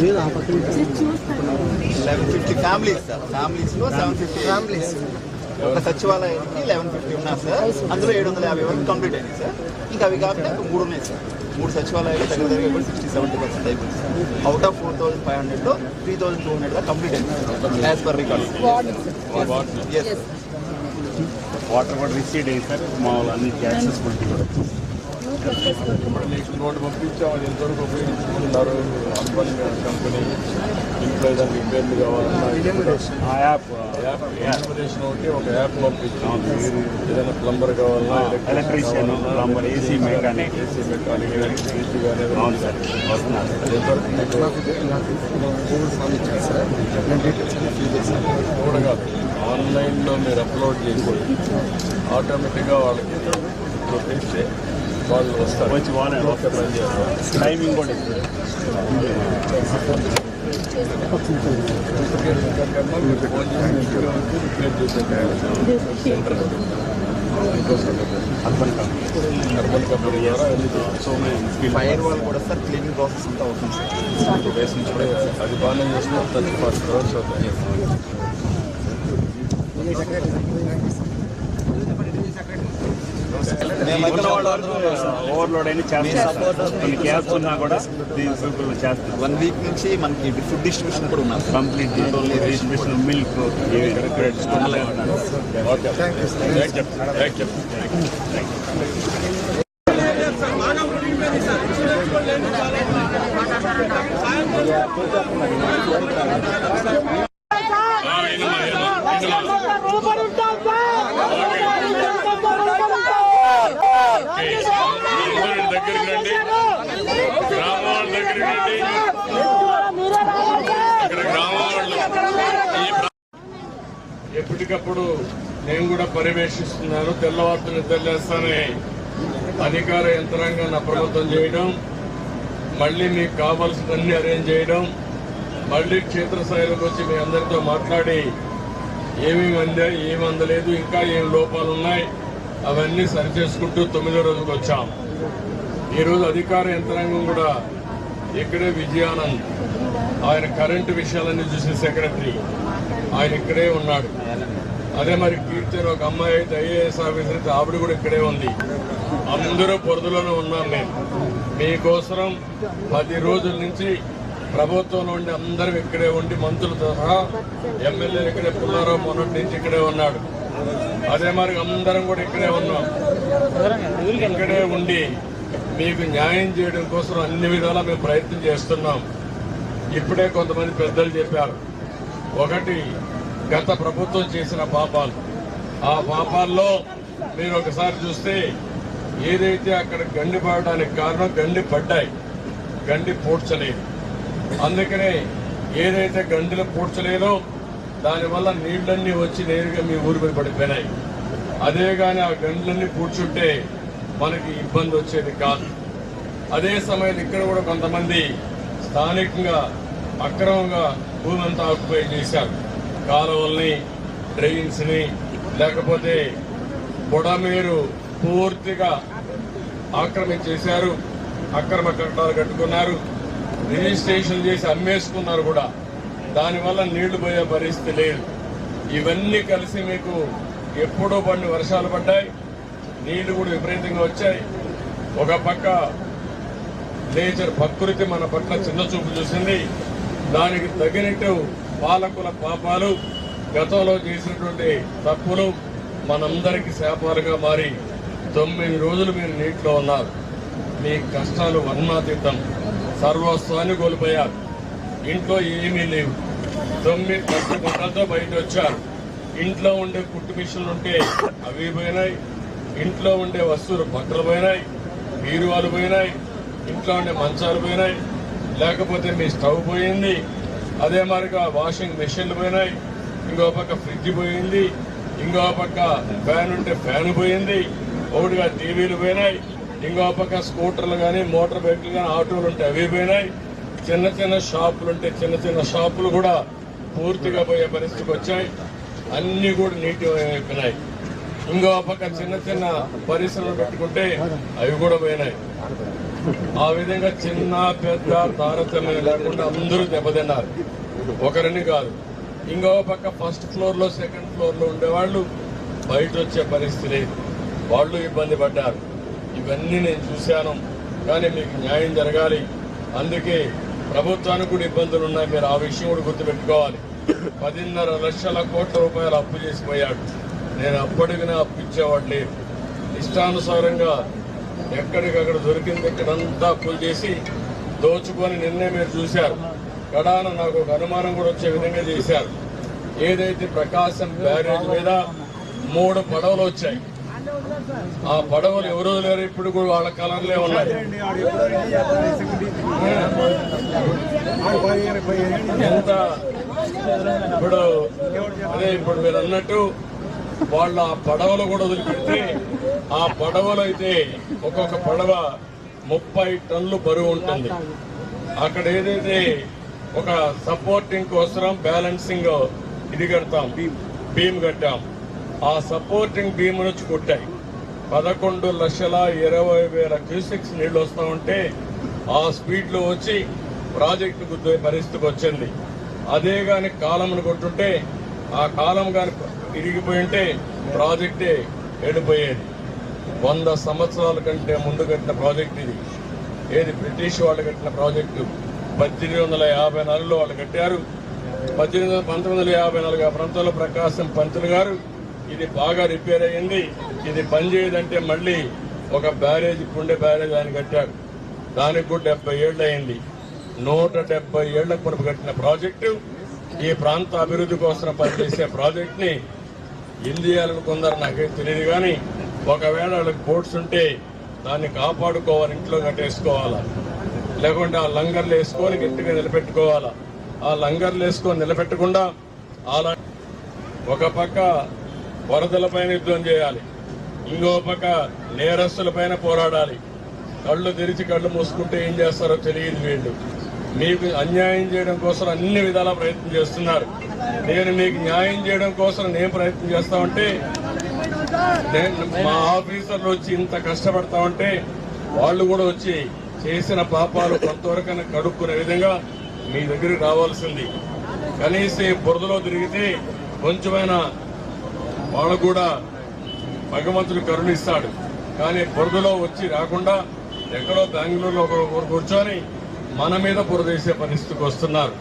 లేదు ఆ పక్కన లెవెన్ ఫిఫ్టీ ఫ్యామిలీస్ సార్ ఫ్యామిలీస్లో సెవెన్ ఫిఫ్టీ ఫ్యామిలీస్ ఒక సచివాలయానికి లెవెన్ ఫిఫ్టీ ఉన్నారు సార్. అందులో ఏడు వందల యాభై వరకు కంప్లీట్ అయింది సార్. ఇంకా అవి కాకుండా ఇంకా మూడు ఉన్నాయి సార్. మూడు సచివాలయాలు దగ్గర దగ్గర ఇప్పుడు సిక్స్టీ సెవెంటీ పర్సెంట్ అయిపోయింది sir. Out of four thousand five హండ్రెడ్లో three thousand two hundred complete అయింది యాజ్ పర్ రికార్డ్ వాటర్ కూడా రిసీడ్ అయ్యి సార్. మామూలు అన్ని యాక్సెసిబిలిటీ కూడా నీకు నోటు పంపించామని అది ఎంతవరకు ఉపయోగించుకుంటున్నారు అర్బన్ కంపెనీ ఇంట్లో ఏదైనా రిపేర్లు కావాలన్నా యాప్ యాప్ ఇన్ఫర్మేషన్ ఒకటి ఒక యాప్ పంపించాం ఏదైనా ప్లంబర్ కావాలన్నా electrician plumber AC mechanic AC mechanic AC కానీ అవును సార్ వస్తున్నారు సార్ కూడా కాదు ఆన్లైన్లో మీరు అప్లోడ్ చేసి ఆటోమేటిక్గా వాళ్ళకి చూపిస్తే వాళ్ళు వస్తారు వచ్చి వాళ్ళే ఓకే పని చేస్తారు టైమింగ్ కూడా ఇస్తారు కన్నా మీరు ఫోన్ చేసి రిపేర్ చేసే centre Urban Company Urban Company ద్వారా వెళ్ళి చేస్తారు. సో మేము ఫైర్ వాల్ కూడా సార్ క్లీనింగ్ ప్రాసెస్ అంతా అవుతుంది సార్ వేసి ఇప్పుడే అది బాగానే చేసిన థర్టీ ఫస్ట్ క్రోర్స్ అవుతాయి మేమైతే వాళ్ళు ఓవర్లోడ్ అయినా కొన్ని ఉన్నా కూడా వన్ వీక్ నుంచి మనకి ఫుడ్ డిస్ట్రిబ్యూషన్ కూడా ఉన్నాం కంప్లీట్ డిస్ట్రిబ్యూషన్ మిల్క్ ఓకే చెప్తాను దగ్గరికి రండి. గ్రామాల దగ్గరికి రండి. ఇక్కడ ఎప్పటికప్పుడు నేను కూడా పర్యవేక్షిస్తున్నాను తెల్లవారులు నిద్రలేస్తానే అధికార యంత్రాంగాన్ని అప్రమత్తం చేయడం మళ్ళీ మీకు కావాల్సినన్ని అరేంజ్ చేయడం మళ్ళీ క్షేత్రస్థాయిలోకి వచ్చి మీ అందరితో మాట్లాడి ఏమేమి అందాయి ఏమి అందలేదు ఇంకా ఏం లోపాలు ఉన్నాయి అవన్నీ సరిచేసుకుంటూ తొమ్మిదో రోజుకు వచ్చాం. ఈరోజు అధికార యంత్రాంగం కూడా ఇక్కడే విజయానంద్ ఆయన కరెంటు విషయాలన్నీ చూసిన సెక్రటరీ ఆయన ఇక్కడే ఉన్నాడు. అదే మరి కీర్తన్ ఒక అమ్మాయి అయితే ఐఏఎస్ ఆఫీసర్ అయితే ఆవిడ కూడా ఇక్కడే ఉంది. అందరూ పొరదులోనే ఉన్నాం మేము. మీకోసరం పది రోజుల నుంచి ప్రభుత్వంలో ఉండి అందరం ఇక్కడే ఉండి మంత్రులతో సహా ఎమ్మెల్యేలు ఇక్కడే పుల్లారావు మొన్నటి నుంచి ఇక్కడే ఉన్నాడు. అదే మరి అందరం కూడా ఇక్కడే ఉన్నాం. ఇక్కడే ఉండి మీకు న్యాయం చేయడం కోసం అన్ని విధాలా మేము ప్రయత్నం చేస్తున్నాం. ఇప్పుడే కొంతమంది పెద్దలు చెప్పారు. ఒకటి గత ప్రభుత్వం చేసిన పాపాలు. ఆ పాపాల్లో మీరు ఒకసారి చూస్తే ఏదైతే అక్కడ గండి పడడానికి కారణం గండి పడ్డాయి. గండి పూడ్చలేదు. అందుకనే ఏదైతే గండిలో పూడ్చలేదో దానివల్ల నీళ్ళన్నీ వచ్చి నేరుగా మీ ఊరిపై మీద పడిపోయినాయి. అదే కానీ ఆ గండ్లన్నీ పూడ్చుంటే మనకి ఇబ్బంది వచ్చేది కాదు. అదే సమయంలో ఇక్కడ కూడా కొంతమంది స్థానికంగా అక్రమంగా భూమి అంతా ఆక్యుపై చేశారు. కాలువల్ని డ్రైన్స్ని లేకపోతే బుడమేరు పూర్తిగా ఆక్రమించేశారు అక్రమ కట్టడాలు కట్టుకున్నారు. రిజిస్ట్రేషన్ చేసి అమ్మేసుకున్నారు కూడా. దానివల్ల నీళ్ళు పోయే పరిస్థితి లేదు. ఇవన్నీ కలిసి మీకు ఎప్పుడో పడిన వర్షాలు పడ్డాయి. నీళ్ళు కూడా విపరీతంగా వచ్చాయి. ఒక పక్క నేచర్ ప్రకృతి మన పట్ల చిన్న చూపు చూసింది. దానికి తగినట్టు పాలకుల పాపాలు గతంలో చేసినటువంటి తప్పులు మనందరికీ శాపాలుగా మారి తొమ్మిది రోజులు మీరు నీటిలో ఉన్నారు. మీ కష్టాలు వర్ణాతీతం. సర్వస్వాన్ని కోల్పోయారు. ఇంట్లో ఏమీ లేవు. తొమ్మిది పది గుంటలతో బయట వచ్చారు. ఇంట్లో ఉండే కుట్టు మిషన్లు ఉంటే అవి పోయినాయి. ఇంట్లో ఉండే వస్తువులు బట్టలు పోయినాయి. బీరువాలు పోయినాయి. ఇంట్లో ఉండే మంచాలు పోయినాయి. లేకపోతే మీ స్టవ్ పోయింది. అదే మాదిరిగా వాషింగ్ మెషిన్లు పోయినాయి. ఇంకో పక్క ఫ్రిడ్జ్ పోయింది. ఇంకో పక్క ఫ్యాన్ ఉంటే ఫ్యాన్ పోయింది. ఒకటిగా టీవీలు పోయినాయి. ఇంకో పక్క స్కూటర్లు కానీ మోటార్ బైక్లు కానీ ఆటోలు ఉంటే అవి పోయినాయి. చిన్న చిన్న షాపులు ఉంటే చిన్న చిన్న షాపులు కూడా పూర్తిగా పోయే పరిస్థితికి వచ్చాయి. అన్ని కూడా నీటి అయిపోయినాయి. ఇంకో పక్క చిన్న చిన్న పరిశ్రమలు పెట్టుకుంటే అవి కూడా పోయినాయి. ఆ విధంగా చిన్న పెద్ద తారతమ్యం లేకుండా అందరూ దెబ్బతిన్నారు. ఒకరిని కాదు. ఇంకో పక్క ఫస్ట్ ఫ్లోర్లో సెకండ్ ఫ్లోర్లో ఉండేవాళ్ళు బయట వచ్చే పరిస్థితి. లేదు వాళ్ళు ఇబ్బంది పడ్డారు. ఇవన్నీ నేను చూశాను. కానీ మీకు న్యాయం జరగాలి. అందుకే ప్రభుత్వానికి కూడా ఇబ్బందులు ఉన్నాయి. మీరు ఆ విషయం కూడా గుర్తుపెట్టుకోవాలి. పదిన్నర లక్షల కోట్ల రూపాయలు అప్పు చేసిపోయాడు. నేను అప్పటికినే అప్పు ఇచ్చేవాడు లేదు ఇష్టానుసారంగా ఎక్కడికక్కడ దొరికింది ఇక్కడంతా అప్పులు చేసి దోచుకొని నిన్నే మీరు చూశారు. కడాన నాకు ఒక అనుమానం కూడా వచ్చే విధంగా చేశారు. ఏదైతే ప్రకాశం బ్యారేజ్ మీద మూడు పడవలు వచ్చాయి. ఆ పడవలు ఎవరో లేరు ఇప్పుడు కూడా వాళ్ళ కలర్లే ఉన్నాయి. ఎంత ఇప్పుడు అదే ఇప్పుడు మీరు అన్నట్టు వాళ్ళ ఆ పడవలు కూడా వదిలిపెడితే ఆ పడవలు అయితే ఒక్కొక్క పడవ ముప్పై టన్నులు బరువు ఉంటుంది. అక్కడ ఏదైతే ఒక సపోర్టింగ్ కోసం బ్యాలెన్సింగ్ ఇది కడతాం బీమ్ కట్టాం. ఆ సపోర్టింగ్ బీమ్ నుంచి కొట్టాయి. పదకొండు లక్షల ఇరవై వేల క్యూసెక్స్ నీళ్ళు వస్తా ఉంటే ఆ స్పీడ్లో వచ్చి ప్రాజెక్టు గుద్దే పరిస్థితికి వచ్చింది. అదే గాని కాలంను కొట్టుంటే ఆ కాలం గాని ఇరిగిపోయి ఉంటే ప్రాజెక్టే వెళ్ళిపోయేది వంద సంవత్సరాల కంటే ముందు కట్టిన ప్రాజెక్ట్ ఇది. ఏది బ్రిటిష్ వాళ్ళు కట్టిన ప్రాజెక్టు? పద్దెనిమిది వందల యాభై నాలుగులో వాళ్ళు కట్టారు. పద్దెనిమిది వందల పంతొమ్మిది వందల యాభై నాలుగు ఆ ప్రాంతంలో ప్రకాశం పంతులు గారు ఇది బాగా రిపేర్ అయ్యింది. ఇది పనిచేయదంటే మళ్ళీ ఒక బ్యారేజ్ పుండె బ్యారేజ్ ఆయన కట్టాడు దానికి కూడా డెబ్బై ఏళ్ళు అయింది. నూట డెబ్బై ఏళ్ళ పొరపు కట్టిన ప్రాజెక్టు. ఈ ప్రాంత అభివృద్ధి కోసం పనిచేసే ప్రాజెక్ట్ని ఇండియాలనుకుందరు నాకేం తెలియదు కానీ ఒకవేళ వాళ్ళకి బోట్స్ ఉంటే దాన్ని కాపాడుకోవాలి ఇంట్లో కట్టేసుకోవాలా. లేకుంటే ఆ లంగర్లు వేసుకొని గట్టిగా నిలబెట్టుకోవాలా. ఆ లంగర్లు వేసుకొని నిలబెట్టకుండా అలా ఒక పక్క వరదలపైన యుద్ధం చేయాలి. ఇంకో పక్క నేరస్తులపైన పోరాడాలి. కళ్ళు తెరిచి కళ్ళు మూసుకుంటే ఏం చేస్తారో తెలియదు వీళ్ళు. మీకు అన్యాయం చేయడం కోసం అన్ని విధాల ప్రయత్నం చేస్తున్నారు. నేను మీకు న్యాయం చేయడం కోసం నేను ప్రయత్నం చేస్తామంటే నేను మా ఆఫీసర్లు వచ్చి ఇంత కష్టపడతా ఉంటే వాళ్ళు కూడా వచ్చి చేసిన పాపాలు కొంతవరకైనా కడుక్కునే విధంగా మీ దగ్గరికి రావాల్సింది. కనీసం బురదలో తిరిగితే కొంచెమైనా వాళ్ళు కూడా భగవంతుడు కరుణిస్తాడు. కానీ బురదలో వచ్చి రాకుండా ఎక్కడో బెంగళూరులో ఒక కూర్చొని మన మీద బురదేసే పరిస్థితికి వస్తున్నారు.